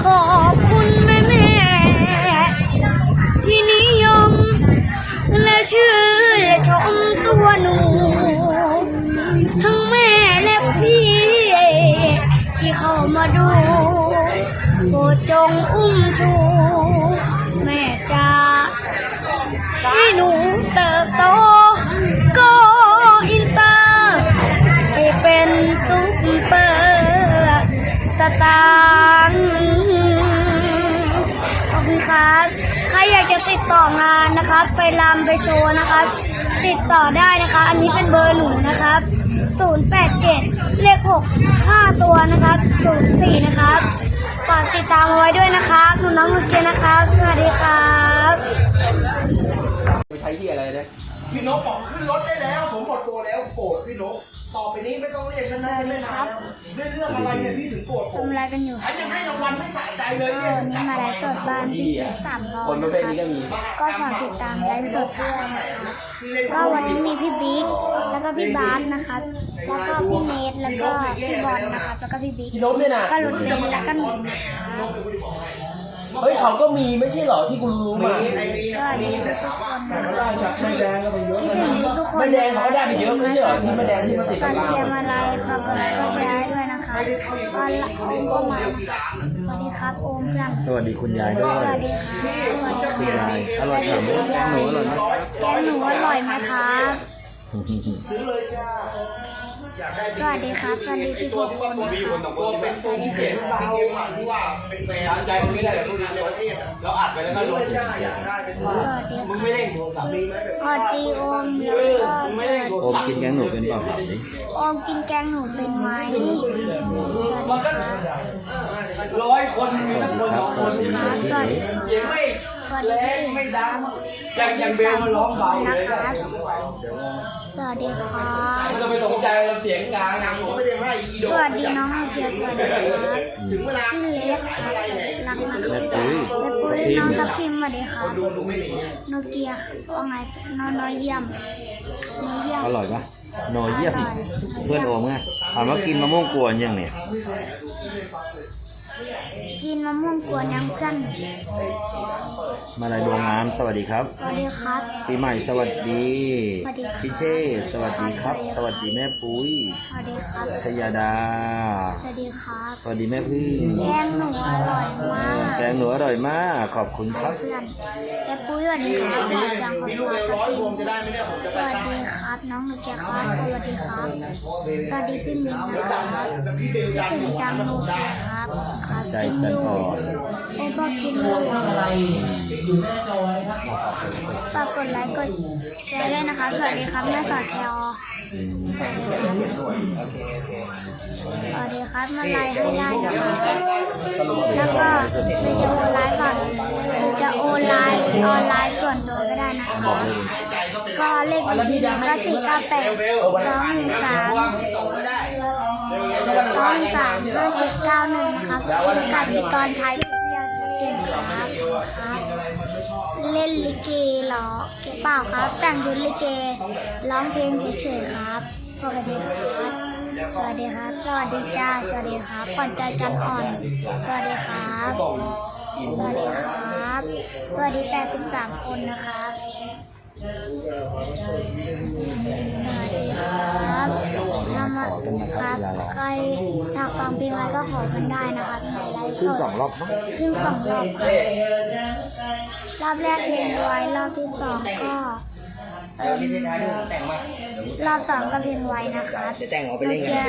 ขอบคุณแม่แม่ที่นิยม และชื่อและชมตัวหนู ทั้งแม่และพี่ ที่เข้ามาดูโปรดจงอุ้มชู แม่จ้าให้หนูเติบโตก็อินเตอร์ให้เป็นซุปเปอร์สตาร์ ติดต่องานนะครับ ไปรำไปโชว์นะครับ ติดต่อได้นะคะ อันนี้เป็นเบอร์หนูนะครับ 087 เลข 6 5 ตัวนะครับ 04 นะครับฝากติดตามเอาไว้ด้วยนะครับ หนูน้องหนูเจนนะครับ สวัสดีครับไม่ใช้ที่อะไรนะพี่นกบอกขึ้นรถได้แล้ว ผมหมดตัวแล้วโกรธพี่นกต่อไปนี้ไม่ต้องเรียกฉันนะฉันไม่มาแล้วด้วยเรื่องอะไรเนี่ยพี่ถึงโกรธผม ทำอะไรกันอยู่ฉันยังให้รางวัลไม่สะใจเลยก็เนี่ยวันนี้มาไลฟ์สดบ้านพี่สามร้อยคนประเภทนี้ก็มี ก็ฝากติดตามไลฟ์สดด้วยนะครับก็วันนี้มีพี่บิ๊กแล้วก็พี่บาสนะครับแล้วก็พี่เนทแล้วก็พี่บอลนะครับแล้วก็พี่บิ๊กพี่นพเนี่ยนะก็รถเบนซ์แล้วก็หนูเฮ้ยเขาก็มีไม่ใช่เหรอที่กูรู้มามีไอ้นี่สวัสดีทุกคนนะครับไม่แดงก็ไปเยอะพี่ถึงทุกคนไม่แดงเขาก็ได้ไปเยอะไม่ใช่เหรอที่ไม่แดงที่มาติดฝากับกเราเชียร์มาไลฟ์ฝากกดไลค์กดแชร์ให้ด้วยนะ คะก็ละโอมก็มานะคะสวัสดีครับโอมเพื่อนสวัสดีคุณยายด้วยสวัสดีครับสวัสดีคุณครัยายบอร่อยไหมหนูอร่อยไหมแกงหนูอร่อยไหมครับซื้อเลยจ้าอยากได้ สวัสดีครับสวัสดีพี่ทุกคนนะครับตัวเป็นโฟมพิเศษเบาที่ว่าที่ว่าเป็นแบรนด์ใจมึงไม่ได้แต่ทุกทีประเทศเราอัดไปแล้วก็ลดจ้าอยากได้ไปสซื้อวัสดีมึงไม่เล่นโทรศัพท์มีไหมแบบสวัสดีโอมแล้วก็มึงไม่เล่นโทรโอมศัพท์กินแกงหนูเป็นเปล่าครับดิโอมกินแกงหนูเป็นไหมมันก็ร้อยคนสมีวัสตั้งดีคนคสรัอบงคนสวัสดีนะพี่สวัสเอ๋ดีเสียงไม่ส วัสดีแรงไม่ดังย่างย่างเบลมันร้องเบาเลยนะสวัสดีครับมันจะไปสนใจเราเสียงกลางนะผมไม่ได้ให้อีโดสวัสดีน้องเกียรสวัสดีครับถึงเวลาพี่เล็กรับรักนะคแม่รับปุ้ยแม่ปุ้ยน้องทับทิมสวัสดีครับดูดูไม่หนีโนเกียว่าไงนอนเยี่ยมนอยเยี่ยมอร่อยปะนอเยี่ยมเพื่อนโอมไงถามว่ากินมะม่วงกวนยังเนี่ย กินมะม่วงกวนยังเพื่อนมาลายดวงงามสวัสดีครับ สวัสดีครับ ปีใหม่สวัสดีสวัสดีครับ พี่เช่สวัสดีครับ สวัสดีแม่ปุ้ยสวัสดีครับ ชยาดา สวัสดีครับ สวัสดีแม่พึ่งแกงหนูอร่อยมากแกงหนูอร่อยมาก ขอบคุณครับ เพื่อนแกปุ้ยสวัสดีครับหล่อจังขอบมีคุลูกณเบลคร้อยรับรวมจะได้ไหมเนี่ยผมจะสไปวัสตามดีครับ น้องหนูเกียร์ครับสวัสดีครับ สวัสดีพี่มิ้นนะครับพี่เบลจันถึงจังหนูเกียร์ครับครับใจจันอ่อนโอ้บอกกินเลยฝากกดไลค์กดแชร์ด้วยนะครับสวัสดีครับแม่สอดแคลอืมสวัสดีครับมาไลฟ์ให้ได้นะคะ แล้วก็เราจะโอนไลฟ์ก่อนจะโอนไลน์ออนไลน์ส่วนตัวก็ได้นะคะ ก็เลขบัญชีก็สี่เก้าแปดสองหนึ่งสาม สองหนึ่งสามห้าเจ็ดเก้าหนึ่งนะครับกสิกรไทยพิทยาเกนครับครับ เล่นลิเกหรอเปล่าครับ แต่งชุดลิเกร้องเพลงเฉยๆครับสวัสดีครับ สวัสดีครับ สวัสดีจ้า สวัสดีครับก่อนใจจันอ่อน สวัสดีครับ สวัสดีครับ สวัสดี83คนนะครับ ครับนำมาครับใครอยากฟังเพลงอะไรก็ขอกันได้นะครับในไลฟ์สขึ้นดสองรอบมั้งขึ้นสองรอบครับรอบแรกเพลงไว้รอบที่สองก็ เอิ่มรอบสองก็เพลงไว้นะครับโนเกีย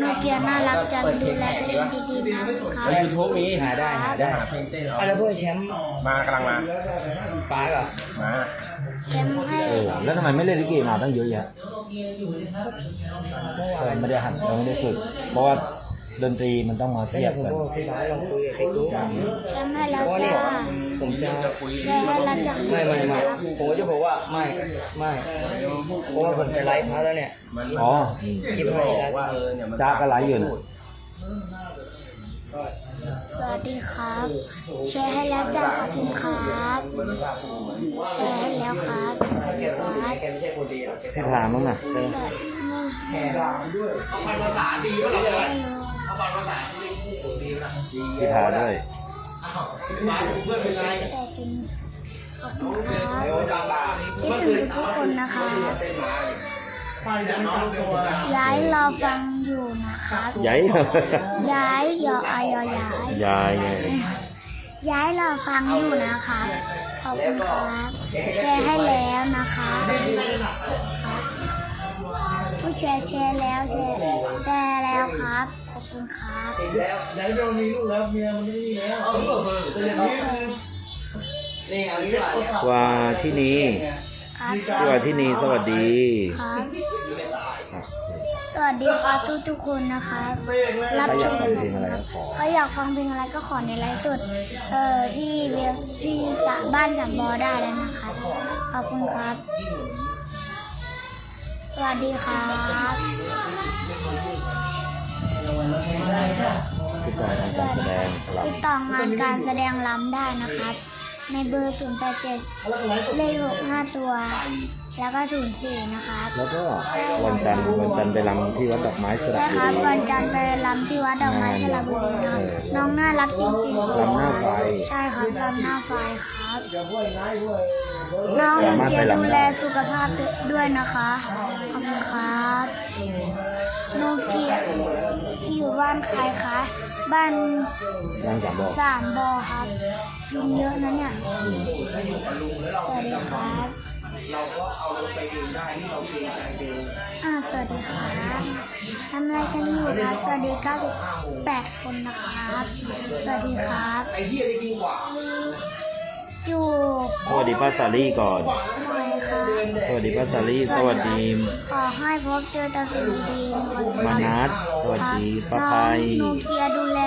โนเกียน่ารักจังดูแลตัวเองดีๆนะครับในยูทูบมีหาได้หาได้อะแล้วพวกแชมป์มากำลังมาปาร์กเหรอมาแชมป์ให้เออแล้วทำไมไม่เล่นลิเกมาตั้งเยอะแยะเออไม่ได้หัดเราไม่ได้ฝึกเพราะว่า ดนตรีมันต้องมาเทียบกันบอกพี่บาสลองคุยกับพี่ตุ๊กแชมป์ให้แล้วจ้าผมจะแชร์ให้แล้วจ้าไม่ไม่ไม่ผมจะบอกว่าไม่ไม่เพราะว่าผมจะไลฟ์พาร์ทแล้วเนี่ยอ๋อยิบให้แล้วว่าเออเนี่ยจ้าก็ไลฟ์อยู่นะสวัสดีครับ แชร์ให้แล้วจ้าขอบคุณครับแชร์ให้แล้วครับครับแกไม่ใช่คนดีหรอกพี่พามมั้งน่ะใช่ไหมแต่นี่เอาภาษาดีก็เราเลยไม่รู้เอาพันภาษาพี่พาด้วยสเพื่อนเป็นไรแต่จริงขอบคุณครับเดี๋ยวตาตาคิดถึงทุกคนนะคะเป็นหมาไปจะนอนตัวย้ายรอฟังอยู่นะครับใหญ่ย้ายยออายอย้ายยายไงย้ายรอฟังอยู่นะคะขอบคุณครับแชร์ให้แล้วนะคะครับผู้แชร์แชร์แล้วแชร์แชร์แล้วครับขอบ คุณครับไหนเบลมีลูกแล้วเมียมันไม่มีแล้วเออเออแต่อย่างนี้คือนี่อันนี้ว่าเนี่ยว่าที่นี่ครับที่ว่าที่นี่สวัสดีครับ สวัสดีครับทุกทุกๆคนนะคะรับชมใครอยากฟังเพลงอะไรก็ขอใครอยากฟังเพลงอะไรก็ขอในไลฟ์สด เอ่อที่เรียที่สะบ้านสามบอได้แล้วนะคะขอบคุณครับ สวัสดีครับ ติดต่องานการแสดงครับติดต่องานการแสดงล้ำได้นะครับ ในเบอร์ 0 8 7 เลข6 5 ตัว แล้วก็ 04 นะครับแล้วก็วันจันทร์วันจันทร์ไปรำที่วัดดอกไม้สระนะบุครับรีวันจันทร์ไปล้ำที่วัดดอกไม้สระบุรีนะครับเออน้องน่ารักจริงๆรำหน้าไฟ ใช่ครับล้ำหน้าไฟครับ น้องเกียดูแลสุขภาพด้วยนะคะ ขอบคุณครับ โนเกียอยู่ บ้านใครคะ บ้านนางสามบอกสามบอครับยุงเยอะนะเนี่ย สวัสดีครับเราก็เอาลงไปเองได้นี่เราเกรงใจเบลอ่าสวัสดีครับทำอะไรกันอยู่ครับ สวัสดี98คนนะครับ สวัสดีครับ ไอ้เหี้ยได้ดีกว่า อยู่สวัสดีป้าสาลี่ก่อน หน่อยครับสวัสดีป้าสาลี่สวัสดีขอให้พบเจอแต่สิ่งดีๆมานัดสวัสดีป้าน้องไพโนเกียดูแล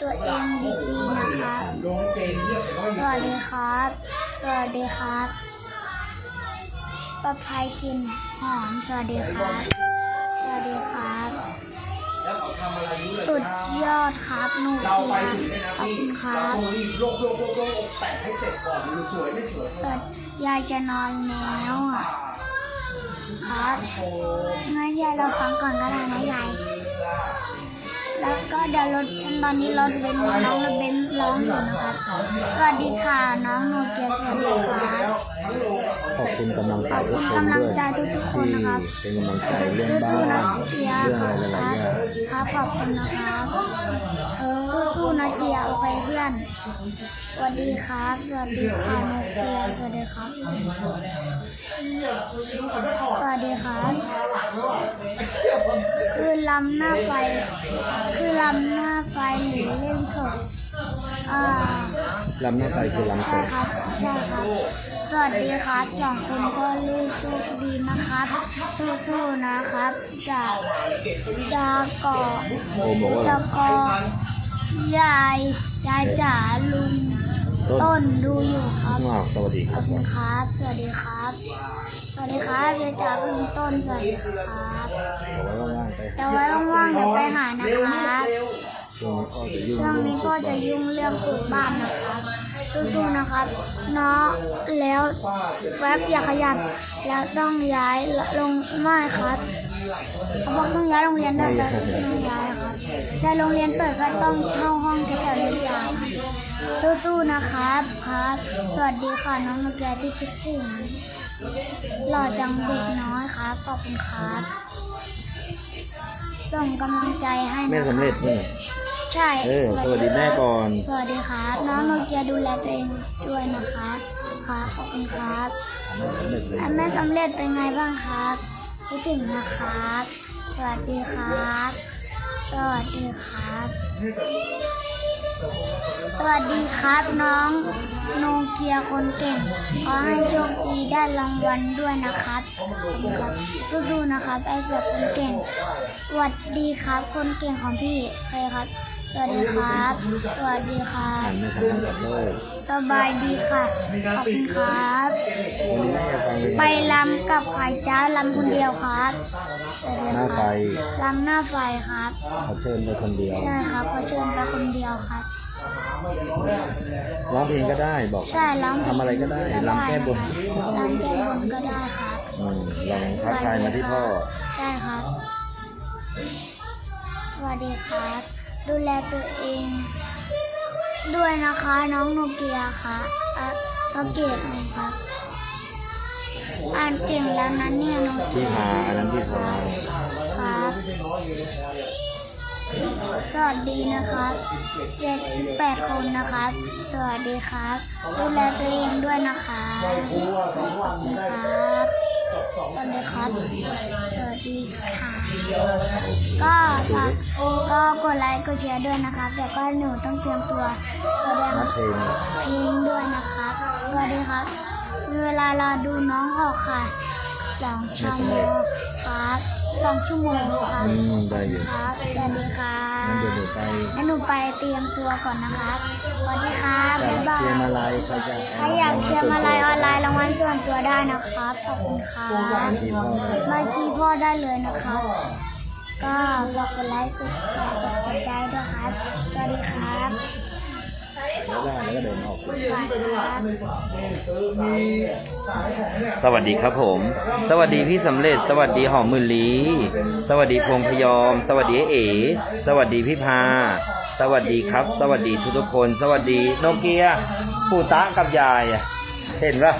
ตัวเองดีๆนะคะลงเกณฑ์เลือกแต่ก็สวัสดีครับ สวัสดีครับประภัยกินหอม สวัสดีครับ สวัสดีครับ แล้วเขาทำอะไรรู้เลยสุดยอดครับหนูเราเกีไปยถึงเนี่ยนะขอบพี่คุณคเรารับต้องรีบโลกโลกโลกโลกแต่งให้เสร็จก่อนดูสวยไม่สวยสวัสดียายจะนอนแล้วอะครับงั้นยายเราฟังก่อนก็ได้นะยายแล้วก็เดี๋ยวรถตอนนี้รถเบนซ์น้องรถเบนซ์ร้องอยู่นะครับ สวัสดีค่ะน้องโนเกียสวัสดีครับ ขอบคุณกำลังใจทุกคนด้วยที่เป็นกำลังใจเรื่องบ้านเรื่องอะไรหลายๆอย่างครับขอบคุณนะครับสู้ๆนะเกียโอเคเพื่อนสวัสดีครับสวัสดีค่ะโนเกียสวัสดีครับสวัสดีครับคือลำหน้าไฟคือลำหน้าไฟหรือเล่นสดอ่าลำหน้าไฟคือลำสใช่ดครับใช่ครับ สวัสดีครับสองคนก็ลูกโชคดีนะครับสู้ๆนะครับ จากจากเกาะโอมบอกว่าจากเกาะยายยายจ๋าลุงต้นต้นดูอยู่ครับงอกสวัสดีคขรัอบบคุณครับ สวัสดีครับ สวัสดีครับยายจ๋าลุงต้นสวัสดีครับเอาไว้ว่างๆไปเดี๋ยวไว้ว่างๆเดี๋ยวไปหานะครับช่วงนี้ก็จะยุ่งช่วงนี้พ่อจะยุ่งเรื่องปลูกบ้านนะครับ สู้ๆนะครับเนาะแล้วแวบอย่าขยับแล้วต้องย้ายลงไม่ครับเขาบอกต้องย้ายโรงเรียนได้แต่ต้องย้ายครับแต่โรงเรียนเปิดก็ต้องเช่าห้องแถวๆนี้ยาวสู้ๆนะครับครับ สวัสดีค่ะน้องนกแกที่คิดถึงหล่อจังเด็กน้อยครับขอบคุณครับส่งกำลังใจให้นะแม่สำเร็จนี่ ใช่เออสวัสดีแม่ก่อน สวัสดีครับ น้องโนเกียดูแลตัวเองด้วยนะคะครับขอบคุณครับสำเร็จเลยอันแม่สำเร็จเป็นไงบ้างครับคิดถึงนะครับ สวัสดีครับ สวัสดีครับ สวัสดีครับน้องโนเกียคนเก่งขอให้โชคดีได้รางวัลด้วยนะครับขอบคุณครับสู้ๆนะครับไอ้เสือคนเก่งสวัสดีครับคนเก่งของพี่ใครครับ สวัสดีครับ สวัสดีครัอ่าบนไม่ทำให้ขอโทษสบายดีค่ะ ขอบคุณครับวันนี้แม่ฟังเป็นไปลำกับไข่จ้าลำคนเดียวครับสวัสดีหน้าคไฟรับลำหน้าไฟครับเขาเชิญไปคนเดียว ใช่ครับเขาเชิญไปคนเดียวครับร้องเพลงก็ได้บอกใช่ร้องเพลงทำอะไรก็ได้รำแก้บนรำแก้บนก็ได้ครับอืมลองทักทายมาที่พ่อ ใช่ครับ สวัสดีครับ ดูแลตัวเอง ด้วยนะคะ น้องโนเกียค่ะอะโนเกียครับอ่านเก่งแล้วนะเนี่ยโนพี่เกียพาอันนั้นพี่พาครับสวัสดีนะครับเจ็ดแปดคนนะครับ สวัสดีครับ ดูแลตัวเองด้วยนะคะคุณครับ สวัสดีครับ สวัสดีค่ะก็ฝากก็กดไลค์กดแชร์ด้วยนะครับแต่ก็หนูต้องเตรียมตัวแสดงนัดเพลงเพลงด้วยนะครับสวัสดีครับ เวลารอดูน้องออกค่ะสองชั่วโมงครับ สองชั่วโมงครับอืมได้อยู่ครับสวัสดีครังั้นบเดี๋ยวเดี๋ยวไปงั้นหนูไปเตรียมตัวก่อนนะครับสวัสดีครับจะบ๊ายบายเชียร์มาลายใครจะใครอยากเชียร์มาลายออนไลน์รางวัลส่วนตัวได้นะครับขอบคุณครับทีพ่อได้มาที่พ่อได้เลยนะครับ ก็ฝากกดไลค์กดแชร์กดติดตามด้วยครับสวัสดีครับ แล้วแล้วก็เดินออกสวัสดีครับสวัสดีครับผม สวัสดีพี่สำเร็จ สวัสดีหอมมือลีสวัสดีพงพยอม สวัสดีเอ๋ สวัสดีพี่พา สวัสดีครับ สวัสดีทุกทุกคน สวัสดีโนเกียปู่ตะกับยายอะเห็นปะ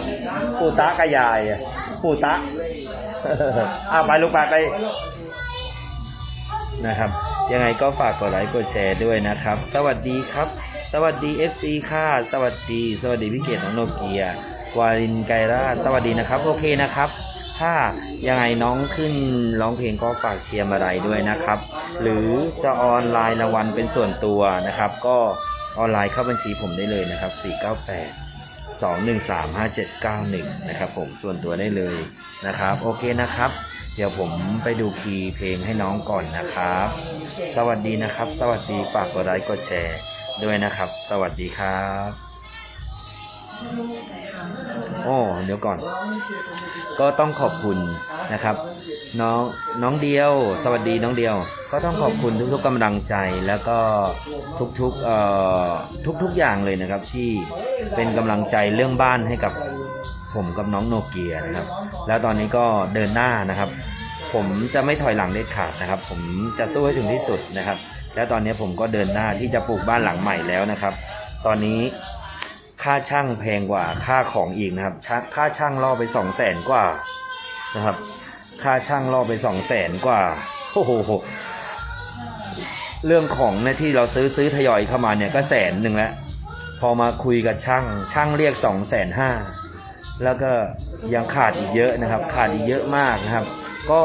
ปู่ตะกับยายอะปู่ตะอ้าไปลูกไปไปนะครับ ยังไงก็ฝากกดไลค์กดแชร์ด้วยนะครับ สวัสดีครับ สวัสดี FC ค่ะ สวัสดี สวัสดีพี่เกดน้องโนเกียวารินไกราสวัสดีนะครับ โอเคนะครับ ถ้ายังไงน้องขึ้นร้องเพลงก็ฝากเชียร์มาไรด้วยนะครับ หรือจะออนไลน์รางวัลเป็นส่วนตัวนะครับ ก็ออนไลน์เข้าบัญชีผมได้เลยนะครับ 498 2135791 นะครับผมส่วนตัวได้เลยนะครับ โอเคนะครับ เดี๋ยวผมไปดูคีย์เพลงให้น้องก่อนนะครับ สวัสดีนะครับ สวัสดีฝากกดไลค์กดแชร์ ด้วยนะครับ สวัสดีครับโอ้เดี๋ยวก่อน ก็ต้องขอบคุณนะครับ น้องน้องเดียว สวัสดีน้องเดียว ก็ต้องขอบคุณทุกๆกำลังใจแล้วก็ทุกๆเอ่อทุกๆอย่างเลยนะครับ ที่เป็นกำลังใจเรื่องบ้านให้กับผมกับน้องโนเกียนะครับ แล้วตอนนี้ก็เดินหน้านะครับ ผมจะไม่ถอยหลังเด็ดขาดนะครับ ผมจะสู้ให้ถึงที่สุดนะครับ แล้วตอนนี้ผมก็เดินหน้าที่จะปลูกบ้านหลังใหม่แล้วนะครับ ตอนนี้ค่าช่างแพงกว่าค่าของอีกนะครับ ค่าช่างล่อไปสองแสนกว่านะครับ ค่าช่างล่อไปสองแสนกว่าโอ้โหเรื่องของเนี่ยที่เราซื้อซื้อทยอยเข้ามาเนี่ยก็แสนหนึ่งแล้วพอมาคุยกับช่าง ช่างเรียกสองแสนห้าแล้วก็ยังขาดอีกเยอะนะครับ ขาดอีกเยอะมากนะครับ ก็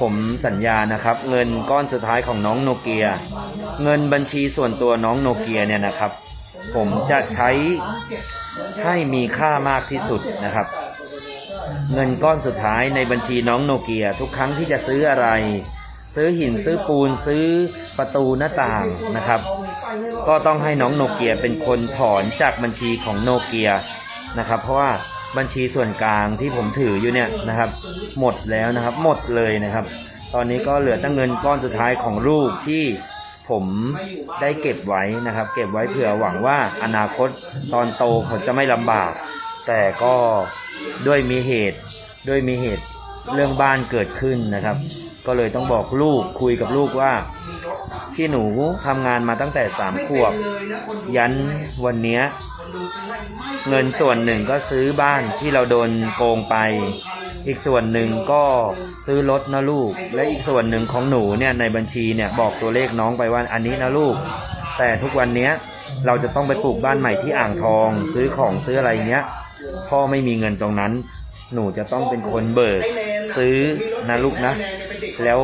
ผมสัญญานะครับ เงินก้อนสุดท้ายของน้องโนเกีย เงินบัญชีส่วนตัวน้องโนเกียเนี่ยนะครับ ผมจะใช้ให้มีค่ามากที่สุดนะครับ เงินก้อนสุดท้ายในบัญชีน้องโนเกีย ทุกครั้งที่จะซื้ออะไร ซื้อหินซื้อปูนซื้อประตูหน้าต่างนะครับ ก็ต้องให้น้องโนเกียเป็นคนถอนจากบัญชีของโนเกียนะครับ เพราะว่า บัญชีส่วนกลางที่ผมถืออยู่เนี่ยนะครับ หมดแล้วนะครับ หมดเลยนะครับ ตอนนี้ก็เหลือตั้งเงินก้อนสุดท้ายของลูกที่ผมได้เก็บไว้นะครับ เก็บไว้เผื่อหวังว่าอนาคตตอนโตเขาจะไม่ลำบาก แต่ก็ด้วยมีเหตุด้วยมีเหตุเรื่องบ้านเกิดขึ้นนะครับ ก็เลยต้องบอกลูกคุยกับลูกว่า ที่หนูทำงานมาตั้งแต่สามขวบ ยันวันเนี้ยเงินส่วนหนึ่งก็ซื้อบ้านที่เราโดนโกงไป อีกส่วนหนึ่งก็ซื้อรถนะลูก และอีกส่วนหนึ่งของหนูเนี่ยในบัญชีเนี่ยบอกตัวเลขน้องไปว่าอันนี้นะลูก แต่ทุกวันเนี้ยเราจะต้องไปปลูกบ้านใหม่ที่อ่างทอง ซื้อของซื้ออะไรเงี้ย พ่อไม่มีเงินตรงนั้น หนูจะต้องเป็นคนเบิก ซื้อนะลูกนะ แล้ว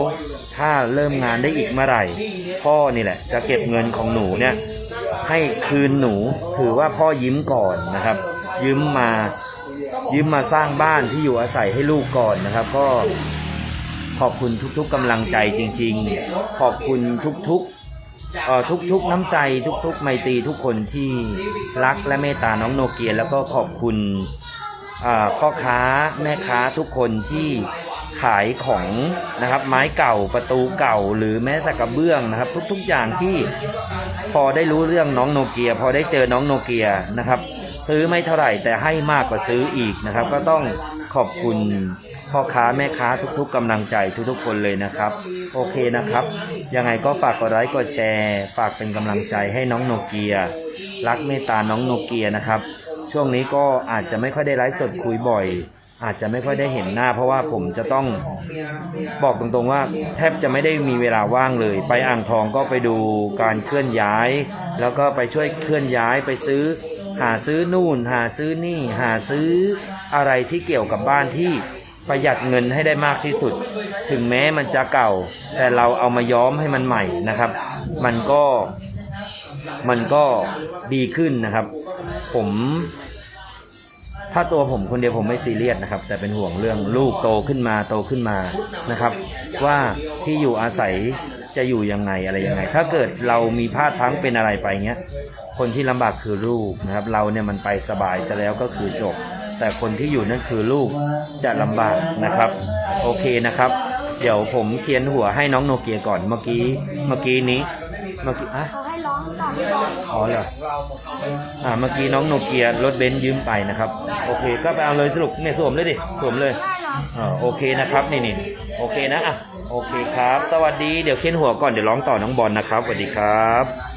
ถ้าเริ่มงานได้อีกเมื่อไหร่ พ่อนี่แหละ จะเก็บเงินของหนูเนี่ยให้คืนหนูถือว่าพ่อยิ้มก่อนนะครับ ยืมมายืมมาสร้างบ้านที่อยู่อาศัยให้ลูกก่อนนะครับ ก็ขอบคุณทุกๆกำลังใจจริง ๆ ขอบคุณทุกๆเอ่อทุกๆน้ำใจทุกๆไมตรีทุกคนที่รักและเมตตาน้องโนเกียแล้วก็ขอบคุณอ่าพ่อค้าแม่ค้าทุกคนที่ ขายของนะครับ ไม้เก่าประตูเก่าหรือแม้แต่กระเบื้องนะครับ ทุกๆอย่างที่พอได้รู้เรื่องน้องโนเกีย พอได้เจอน้องโนเกียนะครับ ซื้อไม่เท่าไหร่แต่ให้มากกว่าซื้ออีกนะครับ ก็ต้องขอบคุณพ่อค้าแม่ค้าทุกๆกำลังใจทุกๆคนเลยนะครับ โอเคนะครับ ยังไงก็ฝากกดไลค์กดแชร์ ฝากเป็นกำลังใจให้น้องโนเกีย รักเมตตาน้องโนเกียนะครับ ช่วงนี้ก็อาจจะไม่ค่อยได้ไลฟ์สดคุยบ่อย อาจจะไม่ค่อยได้เห็นหน้า เพราะว่าผมจะต้องบอกตรงๆว่า แทบจะไม่ได้มีเวลาว่างเลย ไปอ่างทองก็ไปดูการเคลื่อนย้าย แล้วก็ไปช่วยเคลื่อนย้ายไปซื้อ หาซื้อนู่น หาซื้อนี่ หาซื้ออะไรที่เกี่ยวกับบ้านที่ประหยัดเงินให้ได้มากที่สุด ถึงแม้มันจะเก่า แต่เราเอามาย้อมให้มันใหม่นะครับ มันก็มันก็ดีขึ้นนะครับ ผม ถ้าตัวผมคนเดียวผมไม่ซีเรียสนะครับ แต่เป็นห่วงเรื่องลูกโตขึ้นมาโตขึ้นมานะครับ ว่าที่อยู่อาศัยจะอยู่ยังไงอะไรยังไง ถ้าเกิดเรามีพลาดพลั้งเป็นอะไรไปเงี้ยคนที่ลำบากคือลูกนะครับ เราเนี่ยมันไปสบายจะแล้วก็คือจบ แต่คนที่อยู่นั่นคือลูกจะลำบากนะครับ โอเคนะครับ เดี๋ยวผมเขียนหัวให้น้องโนเกียก่อนเมื่อกี้เมื่อกี้นี้เมื่อกี้อะ ขาให้ร้องต่อก่อนอ๋อเหรออ่าเมื่อกี้น้องโนเกียรถเบนซ์ยืมไปนะครับ โอเค ก็ไปเอาเลยสรุปเนี่ยสวมเลยดิสวมเลยได้เหรออ่าโอเคนะครับนี่นี่โอเคนะอะโอเคครับ สวัสดีเดี๋ยวเค้นหัวก่อนเดี๋ยวร้องต่อน้องบอลนะครับสวัสดีครับ